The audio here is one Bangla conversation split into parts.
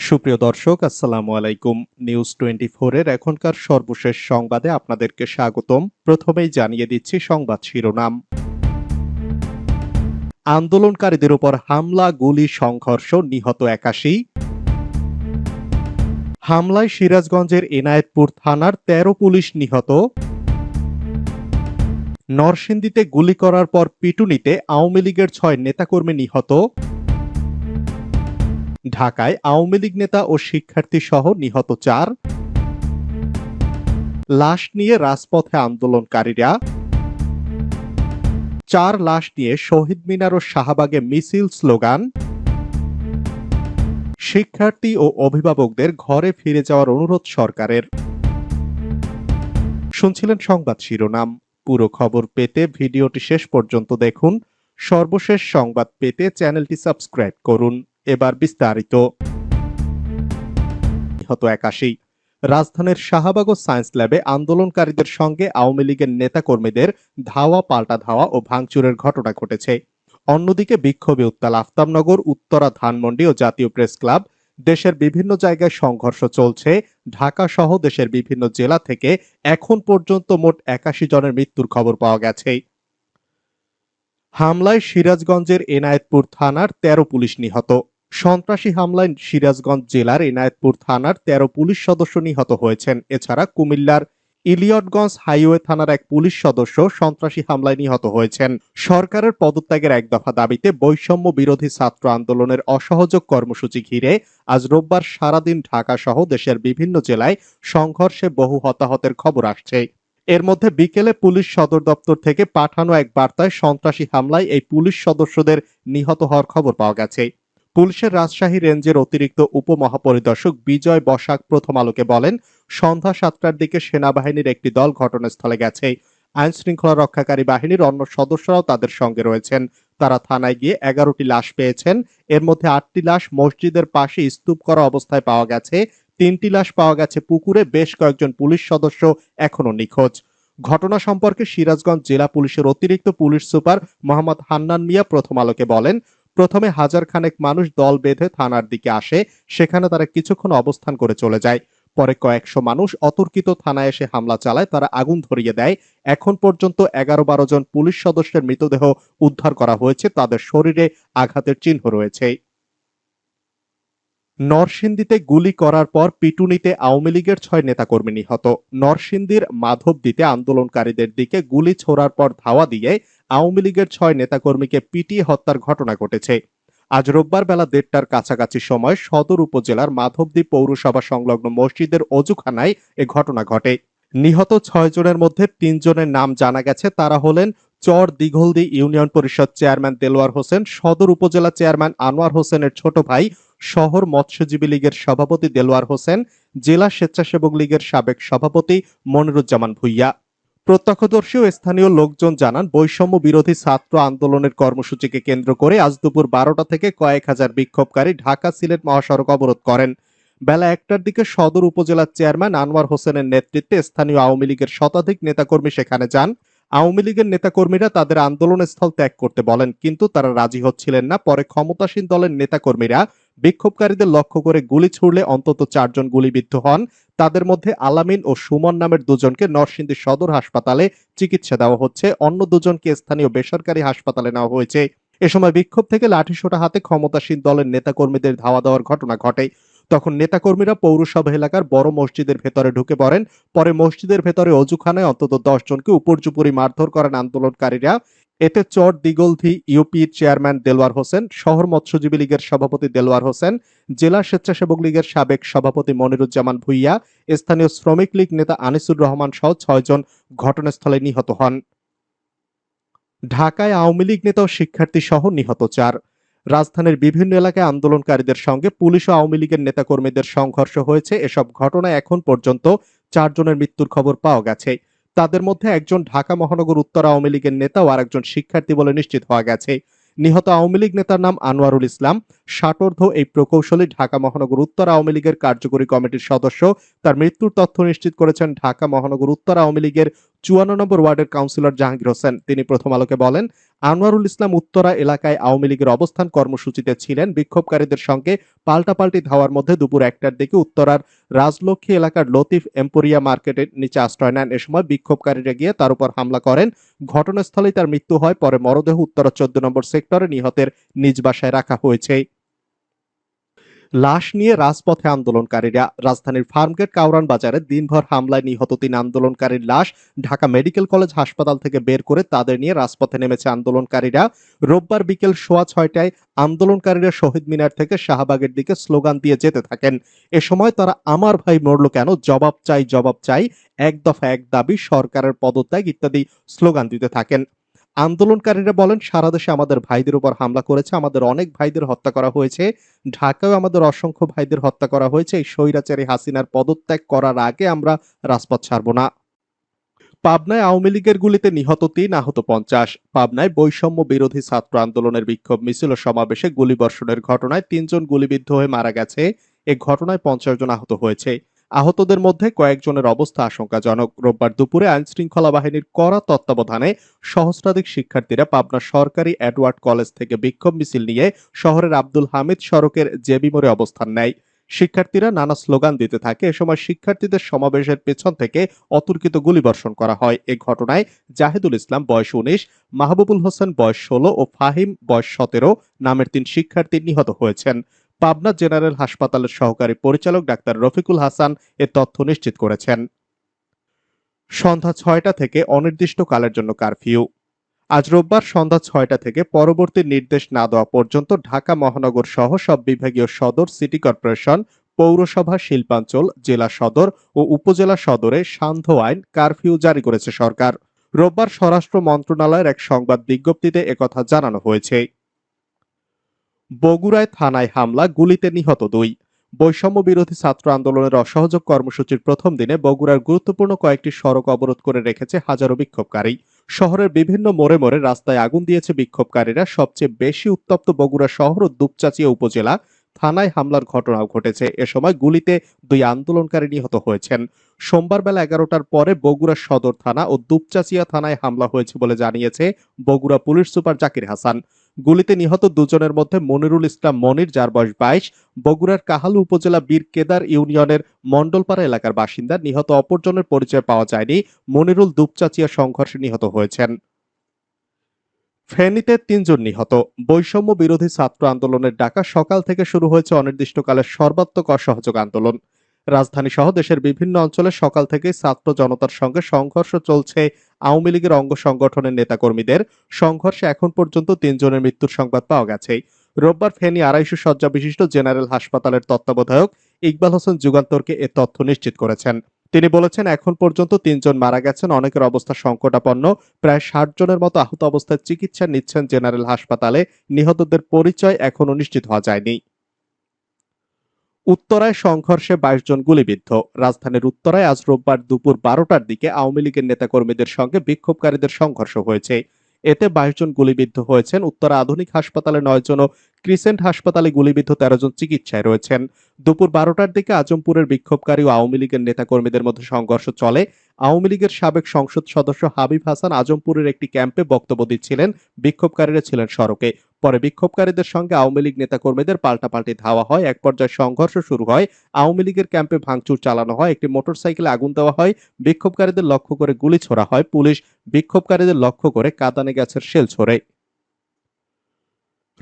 সুপ্রিয় দর্শক, আসসালামু আলাইকুম। নিউজ টোয়েন্টি এর এখনকার সর্বশেষ সংবাদে আপনাদেরকে স্বাগতম। প্রথমেই জানিয়ে দিচ্ছি সংবাদ শিরোনাম। আন্দোলনকারীদের উপর হামলা, গুলি, সংঘর্ষ নিহত একাশি। হামলায় সিরাজগঞ্জের এনায়েতপুর থানার তেরো পুলিশ নিহত। নরসিংদীতে গুলি করার পর পিটুনিতে আওয়ামী লীগের ছয় নেতাকর্মী নিহত। ঢাকায় আওয়ামী লীগ নেতা ও শিক্ষার্থী সহ নিহত চার। লাশ নিয়ে রাজপথে আন্দোলনকারীরা। চার লাশ নিয়ে শহীদ মিনার ও শাহবাগে মিছিল স্লোগান। শিক্ষার্থী ও অভিভাবকদের ঘরে ফিরে যাওয়ার অনুরোধ সরকারের। শুনছিলেন সংবাদ শিরোনাম। পুরো খবর পেতে ভিডিওটি শেষ পর্যন্ত দেখুন। সর্বশেষ সংবাদ পেতে চ্যানেলটি সাবস্ক্রাইব করুন। এবার বিস্তারিত। নিহত একাশি। রাজধানীর শাহবাগ ও সায়েন্স ল্যাবে আন্দোলনকারীদের সঙ্গে আওয়ামী লীগের নেতাকর্মীদের ধাওয়া, পাল্টা ধাওয়া ও ভাঙচুরের ঘটনা ঘটেছে। অন্যদিকে বিক্ষোভে উত্তাল আফতাবনগর, উত্তরা ধানমন্ডি ও জাতীয় প্রেস ক্লাব, দেশের বিভিন্ন জায়গায় সংঘর্ষ চলছে। ঢাকা সহ দেশের বিভিন্ন জেলা থেকে এখন পর্যন্ত মোট একাশি জনের মৃত্যুর খবর পাওয়া গেছে। হামলায় সিরাজগঞ্জের এনায়েতপুর থানার তেরো পুলিশ নিহত। সন্ত্রাসী হামলায় সিরাজগঞ্জ জেলার এনায়েতপুর থানার তেরো পুলিশ সদস্য নিহত হয়েছেন। এছাড়া কুমিল্লার ইলিয়টগঞ্জ হাইওয়ে থানার এক পুলিশ সদস্য সন্ত্রাসী হামলায় নিহত হয়েছেন। সরকারের পদত্যাগের এক দফা দাবিতে বৈষম্য বিরোধী ছাত্র আন্দোলনের অসহযোগ কর্মসূচি ঘিরে আজ রোববার সারাদিন ঢাকা সহ দেশের বিভিন্ন জেলায় সংঘর্ষে বহু হতাহতের খবর আসছে। এর মধ্যে বিকেলে পুলিশ সদর দপ্তর থেকে পাঠানো এক বার্তায় সন্ত্রাসী হামলায় এই পুলিশ সদস্যদের নিহত হওয়ার খবর পাওয়া গেছে। পুলিশের রাজশাহী রেঞ্জের অতিরিক্ত উপমহাপরিদর্শক বিজয় বসাক প্রথম আলোকে বলেন, সন্ধ্যা সাতটার দিকে সেনাবাহিনীর একটি দল ঘটনাস্থলে গেছে। আইন শৃঙ্খলা রক্ষাকারী বাহিনীর অন্য সদস্যরাও তাদের সঙ্গে রয়েছেন। তারা থানায় গিয়ে এগারোটি লাশ পেয়েছেন। এর মধ্যে আটটি লাশ মসজিদের পাশে স্তূপ করা অবস্থায় পাওয়া গেছে। তিনটি লাশ পাওয়া গেছে পুকুরে। বেশ কয়েকজন পুলিশ সদস্য এখনও নিখোঁজ। ঘটনা সম্পর্কে সিরাজগঞ্জ জেলা পুলিশের অতিরিক্ত পুলিশ সুপার মোহাম্মদ হান্নান মিয়া প্রথম আলোকে বলেন প্রথমে হাজার খানেক মানুষ দল বেঁধে থানার দিকে আসে, সেখানে তারা কিছুক্ষণ অবস্থান করে চলে যায়। পরে কয়েকশো মানুষ অতর্কিত থানায় এসে হামলা চালায়, তারা আগুন ধরিয়ে দেয়। এখন পর্যন্ত এগারো বারো জন পুলিশ সদস্যের মৃতদেহ উদ্ধার করা হয়েছে, তাদের শরীরে আঘাতের চিহ্ন রয়েছে। নরসিংদীতে গুলি করার পর পিটুনিতে আওয়ামী লীগের ছয় নেতাকর্মী নিহত। নরসিংদীর মাধবদীতে আন্দোলনকারীদের দিকে গুলি ছোড়ার পর ধাওয়া দিয়ে আওয়ামী লীগের ছয় নেতাকর্মীকে পিটিয়ে হত্যার ঘটনা ঘটেছে। আজ রোববার বেলা দেড়টার কাছাকাছি সময় সদর উপজেলার মাধবদী পৌরসভা সংলগ্ন মসজিদের অজুখানায় এ ঘটনা ঘটে। নিহত ছয় জনের মধ্যে তিনজনের নাম জানা গেছে। তারা হলেন Char Dighaldi union parishad chairman Delwar Hossain, Sadar upazila chairman Anwar হোসেনের ছোট ভাই, শহর মৎস্যজীবী লীগের সভাপতি দেলোয়ার হোসেন, জেলা স্বেচ্ছাসেবক লীগের সাবেক সভাপতি মনিরুজ্জামান ভুইয়া। প্রত্যক্ষদর্শী ও স্থানীয় লোকজন জানান, বৈষম্য বিরোধী ছাত্র আন্দোলনের কর্মসূচিকে কেন্দ্র করে আজ দুপুর বারোটা থেকে কয়েক হাজার বিক্ষোভকারী ঢাকা সিলেট মহাসড়ক অবরোধ করেন। বেলা একটার দিকে সদর উপজেলার চেয়ারম্যান আনোয়ার হোসেনের নেতৃত্বে স্থানীয় আওয়ামী লীগের শতাধিক নেতাকর্মী সেখানে যান। আওয়ামী লীগের নেতাকর্মীরা তাদের আন্দোলন স্থল ত্যাগ করতে বলেন, কিন্তু তারা রাজি হচ্ছিলেন না। পরে ক্ষমতাসীন দলের নেতাকর্মীরা বিক্ষোভকারীদের লক্ষ্য করে গুলি ছুড়লে অন্তত চারজন গুলিবিদ্ধ হন। তাদের মধ্যে আলামিন ও সুমন নামের দুজনকে নরসিংদী সদর হাসপাতালে চিকিৎসা দেওয়া হচ্ছে। অন্য দুজনকে স্থানীয় বেসরকারি হাসপাতালে নেওয়া হয়েছে। এ সময় বিক্ষোভ থেকে লাঠিসোঁটা হাতে ক্ষমতাসীন দলের নেতাকর্মীদের ধাওয়া দেওয়ার ঘটনা ঘটে। তখন নেতাকর্মীরা পৌরসভা এলাকার বড় মসজিদের ভেতরে ঢুকে পড়েন। পরে মসজিদের ভেতরে অজুখানায় অন্তত দশ জনকে উপর্যুপরি মারধর করেন আন্দোলনকারীরা। এতে চর দিগলধি ইউপির চেয়ারম্যান দেলোয়ার হোসেন, শহর মৎস্যজীবী লীগের সভাপতি দেলোয়ার হোসেন, জেলা স্বেচ্ছাসেবক লীগের সাবেক সভাপতি মনিরুজ্জামান ভুইয়া, স্থানীয় শ্রমিক লীগ নেতা আনিসুর রহমান সহ ছয়জন ঘটনাস্থলে নিহত হন। ঢাকায় আওয়ামী লীগ নেতা ও শিক্ষার্থী সহ নিহত চার। রাজধানীর বিভিন্ন এলাকায় আন্দোলনকারীদের সঙ্গে পুলিশ ও আওয়ামী লীগের নেতাকর্মীদের সংঘর্ষ হয়েছে। এসব ঘটনায় এখন পর্যন্ত চারজনের মৃত্যুর খবর পাওয়া গেছে। তাদের মধ্যে একজন ঢাকা মহানগর উত্তর আওয়ামী লীগের নেতা ও আরেকজন শিক্ষার্থী বলে নিশ্চিত হওয়া গেছে। নিহত আওয়ামী লীগ নেতার নাম আনোয়ারুল ইসলাম। ষাটোর্ধ এই প্রকৌশলী ঢাকা মহানগর উত্তর আওয়ামী লীগের কার্যকরী কমিটির সদস্য। তার মৃত্যুর তথ্য নিশ্চিত করেছেন ঢাকা মহানগর উত্তর আওয়ামী লীগের চুয়ান্ন নম্বর ওয়ার্ডের কাউন্সিলর জাহাঙ্গীর হোসেন। তিনি প্রথম আলোকে বলেন, আনোয়ারুল ইসলাম উত্তরা এলাকায় আওয়ামী লীগের অবস্থান কর্মসূচিতে ছিলেন। বিক্ষোভকারীদের সঙ্গে পাল্টাপাল্টি ধাওয়ার মধ্যে দুপুর একটার দিকে উত্তরার রাজলক্ষ্মী এলাকার লতিফ এম্পোরিয়া মার্কেটের নিচে আশ্রয় নেন। এ সময় বিক্ষোভকারীরা গিয়ে তার উপর হামলা করেন। ঘটনাস্থলেই তার মৃত্যু হয়। পরে মরদেহ উত্তরা চোদ্দ নম্বর সেক্টরে নিহতের নিজ বাসায় রাখা হয়েছে। লাশ নিয়ে রাজপথে আন্দোলনকারীরা রাজধানীর ফার্মগেট কাউরান বাজারে দিনভর হামলায় নিহত তিন আন্দোলনকারীর লাশ ঢাকা মেডিকেল কলেজ হাসপাতাল থেকে বের করে তাদের নিয়ে রাজপথে নেমেছে আন্দোলনকারীরা। রোববার বিকেল সোয়া ছয়টায় আন্দোলনকারীরা শহীদ মিনার থেকে শাহবাগের দিকে স্লোগান দিয়ে যেতে থাকেন। এ সময় তারা, আমার ভাই মরল কেন? জবাব চাই জবাব চাই। এক দফা এক দাবি, সরকারের পদত্যাগ, ইত্যাদি স্লোগান দিতে থাকেন। আন্দোলনকারীরা বলেন, সারা দেশে আমাদের ভাইদের উপর হামলা করেছে, আমাদের অনেক ভাইদের হত্যা করা হয়েছে। ঢাকায় আমাদের অসংখ্য ভাইদের হত্যা করা হয়েছে। এই স্বৈরাচারী হাসিনার পদত্যাগ করার আগে আমরা রাজপথ ছাড়ব না। পাবনায় আওয়ামী লীগের গুলিতে নিহত তিন, আহত পঞ্চাশ। পাবনায় বৈষম্য বিরোধী ছাত্র আন্দোলনের বিক্ষোভ মিছিল ও সমাবেশে গুলিবর্ষণের ঘটনায় তিনজন গুলিবিদ্ধ হয়ে মারা গেছে। এ ঘটনায় পঞ্চাশ জন আহত হয়েছে। আহতদের মধ্যে কয়েকজনের অবস্থা আশঙ্কাজনক। রোববার দুপুরে আইন শৃঙ্খলা বাহিনীর কড়া তত্ত্বাবধানে সহস্রাধিক শিক্ষার্থীরা পাবনা সরকারি এডওয়ার্ড কলেজ থেকে বিক্ষোভ মিছিল নিয়ে শহরের আব্দুল হামিদ সড়কের জেবি মোড়ে অবস্থান নেয়। শিক্ষার্থীরা নানা স্লোগান দিতে থাকে। এ সময় শিক্ষার্থীদের সমাবেশের পেছন থেকে অতর্কিত গুলিবর্ষণ করা হয়। এ ঘটনায় জাহিদুল ইসলাম বয়স উনিশ, মাহবুবুল হোসেন বয়স ষোলো ও ফাহিম বয়স সতেরো নামের তিন শিক্ষার্থী নিহত হয়েছেন। পাবনা জেনারেল হাসপাতালের সহকারী পরিচালক ডাক্তার রফিকুল হাসান এ তথ্য নিশ্চিত করেছেন। সন্ধ্যা ছয়টা থেকে অনির্দিষ্টকালের জন্য কারফিউ। আজ রোববার সন্ধ্যা ছয়টা থেকে পরবর্তী নির্দেশ না দেওয়া পর্যন্ত ঢাকা মহানগর সহ সব বিভাগীয় সদর, সিটি কর্পোরেশন, পৌরসভা, শিল্পাঞ্চল, জেলা সদর ও উপজেলা সদরে সান্ধ্য আইন কারফিউ জারি করেছে সরকার। রোববার স্বরাষ্ট্র মন্ত্রণালয়ের এক সংবাদ বিজ্ঞপ্তিতে একথা জানানো হয়েছে। বগুড়ায় থানায় হামলা, গুলিতে নিহত দুই। বৈষম্য বিরোধী ছাত্র আন্দোলনের অসহযোগ কর্মসূচির প্রথম দিনে বগুড়ার গুরুত্বপূর্ণ কয়েকটি সড়ক অবরোধ করে রেখেছে হাজারো বিক্ষোভকারী। শহরের বিভিন্ন মোড়ে মোড়ে রাস্তায় আগুন দিয়েছে বিক্ষোভকারীরা। সবচেয়ে বেশি উত্তপ্ত বগুড়া শহর ও দুপচাচিয়া উপজেলা থানায় হামলার ঘটনাও ঘটেছে। এ সময় গুলিতে দুই আন্দোলনকারী নিহত হয়েছেন। সোমবার বেলা এগারোটার পরে বগুড়া সদর থানা ও দুপচাচিয়া থানায় হামলা হয়েছে বলে জানিয়েছে বগুড়া পুলিশ সুপার জাকির হাসান। গুলিতে নিহত দুজনের মধ্যে মনিরুল ইসলাম মনির, যার বয়স বাইশ, বগুড়ার কাহালু উপজেলা বীর কেদার ইউনিয়নের মন্ডলপাড়া এলাকার বাসিন্দা। নিহত অপরজনের পরিচয় পাওয়া যায়নি। মনিরুল দুপচাচিয়া সংঘর্ষে নিহত হয়েছেন। ফেনীতে তিনজন নিহত। বৈষম্য বিরোধী ছাত্র আন্দোলনের ডাকা সকাল থেকে শুরু হয়েছে অনির্দিষ্টকালের সর্বাত্মক অসহযোগ আন্দোলন। রাজধানী সহ দেশের বিভিন্ন অঞ্চলে সকাল থেকে ছাত্র জনতার সঙ্গে সংঘর্ষ চলছে। আওয়ামী লীগের অঙ্গ সংগঠনের নেতাকর্মীদের সংঘর্ষে এখন পর্যন্ত তিনজনের মৃত্যুর সংবাদ পাওয়া গেছে। রোববার ফেনী আড়াইশো শয্যা বিশিষ্ট জেনারেল হাসপাতালের তত্ত্বাবধায়ক ইকবাল হোসেন যুগান্তরকে এ তথ্য নিশ্চিত করেছেন। তিনি বলেছেন, এখন পর্যন্ত তিনজন মারা গেছেন, অনেকের অবস্থা সংকটাপন্ন। প্রায় ষাট জনের মতো আহত অবস্থায় চিকিৎসা নিচ্ছেন জেনারেল হাসপাতালে। নিহতদের পরিচয় এখনও নিশ্চিত হওয়া যায়নি। উত্তরায় সংঘর্ষে বাইশ জন গুলিবিদ্ধ। রাজধানীর উত্তরায় আজ রোববার দুপুর বারোটার দিকে আওয়ামী লীগের নেতাকর্মীদের সঙ্গে বিক্ষোভকারীদের সংঘর্ষ হয়েছে। এতে বাইশ জন গুলিবিদ্ধ হয়েছেন। উত্তরা আধুনিক হাসপাতালে নয় জন ক্রিসেন্ট হাসপাতালে গুলিবিদ্ধ তেরো জন চিকিৎসায় রয়েছেন। দুপুর বারোটার দিকে আজমপুরের বিক্ষোভকারী ও আওয়ামী লীগের নেতাকর্মীদের মধ্যে সংঘর্ষ চলে। আওয়ামী লীগের সাবেক সংসদ সদস্য হাবিব হাসান আজমপুরের একটি ক্যাম্পে বক্তব্য দিচ্ছিলেন। বিক্ষোভকারীরা ছিলেন সড়কে। পরে বিক্ষোভকারীদের সঙ্গে আওয়ামী লীগ নেতাকর্মীদের পাল্টাপাল্টি ধাওয়া হয়। এক পর্যায়ে সংঘর্ষ শুরু হয়। আওয়ামী লীগের ক্যাম্পে ভাঙচুর চালানো হয়। একটি মোটরসাইকেলে আগুন দেওয়া হয়। বিক্ষোভকারীদের লক্ষ্য করে গুলি ছোড়া হয়। পুলিশ বিক্ষোভকারীদের লক্ষ্য করে কাদানে গাছের শেল ছোড়ে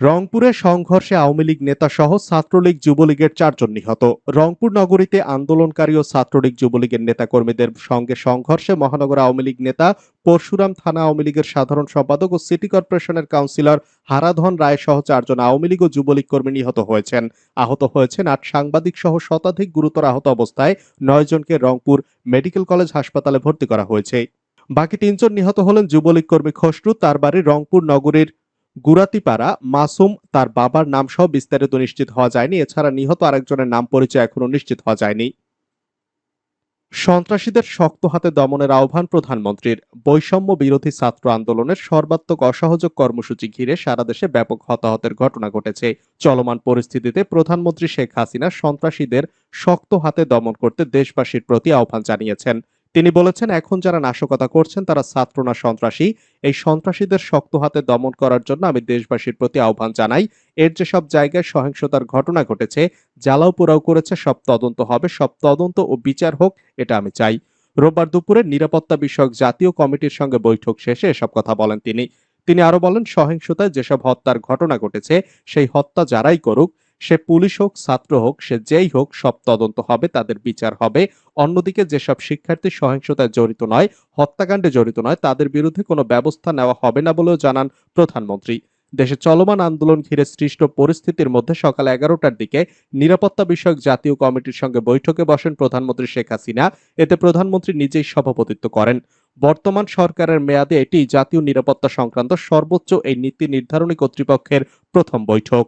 রংপুরে সংঘর্ষে আওয়ামী লীগ নেতা সহ ছাত্রলীগ যুবলীগের চারজন নিহত। রংপুর নগরীতে আন্দোলনকারী ও ছাত্রলীগ যুবলীগের নেতাকর্মীদের সঙ্গে সংঘর্ষে মহানগর আওয়ামী লীগ নেতা, পরশুরাম থানা আওয়ামী লীগের সাধারণ সম্পাদক ও সিটি কর্পোরেশনের কাউন্সিলর হারাধন রায় সহ চারজন আওয়ামী লীগ ও যুবলীগ কর্মী নিহত হয়েছেন। আহত হয়েছেন আট সাংবাদিক সহ শতাধিক গুরুতর আহত অবস্থায় নয় জনকে রংপুর মেডিকেল কলেজ হাসপাতালে ভর্তি করা হয়েছে। বাকি তিনজন নিহত হলেন যুবলীগ কর্মী খসরু, তার বাড়ি রংপুর নগরীর গুরাতিপাড়া মাসুম তার বাবার নাম সহ বিস্তারিত নিশ্চিত হওয়া যায়নি। এছাড়া নিহত আরেকজনের নাম পরিচয় এখনও নিশ্চিত হওয়া যায়নি। সন্ত্রাসীদের শক্ত হাতে দমনের আহ্বান প্রধানমন্ত্রীর। বৈষম্য বিরোধী ছাত্র আন্দোলনের সর্বাত্মক অসহযোগ কর্মসূচি ঘিরে সারা দেশে ব্যাপক হতাহতের ঘটনা ঘটেছে। চলমান পরিস্থিতিতে প্রধানমন্ত্রী শেখ হাসিনা সন্ত্রাসীদের শক্ত হাতে দমন করতে দেশবাসীর প্রতি আহ্বান জানিয়েছেন। তিনি বলেছেন, এখন যারা নাশকতা করছেন, তারা ছাত্র না সন্ত্রাসী। এই সন্ত্রাসীদের শক্ত হাতে দমন করার জন্য আমি দেশবাসীর প্রতি আহ্বান জানাই। এর যে সব জায়গায় সহিংসতার ঘটনা ঘটেছে, জ্বালাও পোড়াও করেছে, সব তদন্ত হবে। সব তদন্ত ও বিচার হোক, এটা আমি চাই। রোববার দুপুরে নিরাপত্তা বিষয়ক জাতীয় কমিটির সঙ্গে বৈঠক শেষে এসব কথা বলেন তিনি। তিনি আরও বলেন, সহিংসতায় যেসব হত্যার ঘটনা ঘটেছে, সেই হত্যা যারাই করুক সে পুলিশ হোক, ছাত্র হোক, সে যেই হোক, সব তদন্ত হবে, তাদের বিচার হবে। অন্যদিকে যেসব শিক্ষার্থী সহিংসতায় জড়িত নয়, হত্যাকাণ্ডে জড়িত নয়, তাদের বিরুদ্ধে কোনো ব্যবস্থা নেওয়া হবে না বলেও জানান প্রধানমন্ত্রী। দেশে চলমান আন্দোলন ঘিরে সৃষ্ট পরিস্থিতির মধ্যে সকাল এগারোটার দিকে নিরাপত্তা বিষয়ক জাতীয় কমিটির সঙ্গে বৈঠকে বসেন প্রধানমন্ত্রী শেখ হাসিনা। এতে প্রধানমন্ত্রী নিজেই সভাপতিত্ব করেন। বর্তমান সরকারের মেয়াদে এটি জাতীয় নিরাপত্তা সংক্রান্ত সর্বোচ্চ এই নীতি নির্ধারণী কর্তৃপক্ষের প্রথম বৈঠক।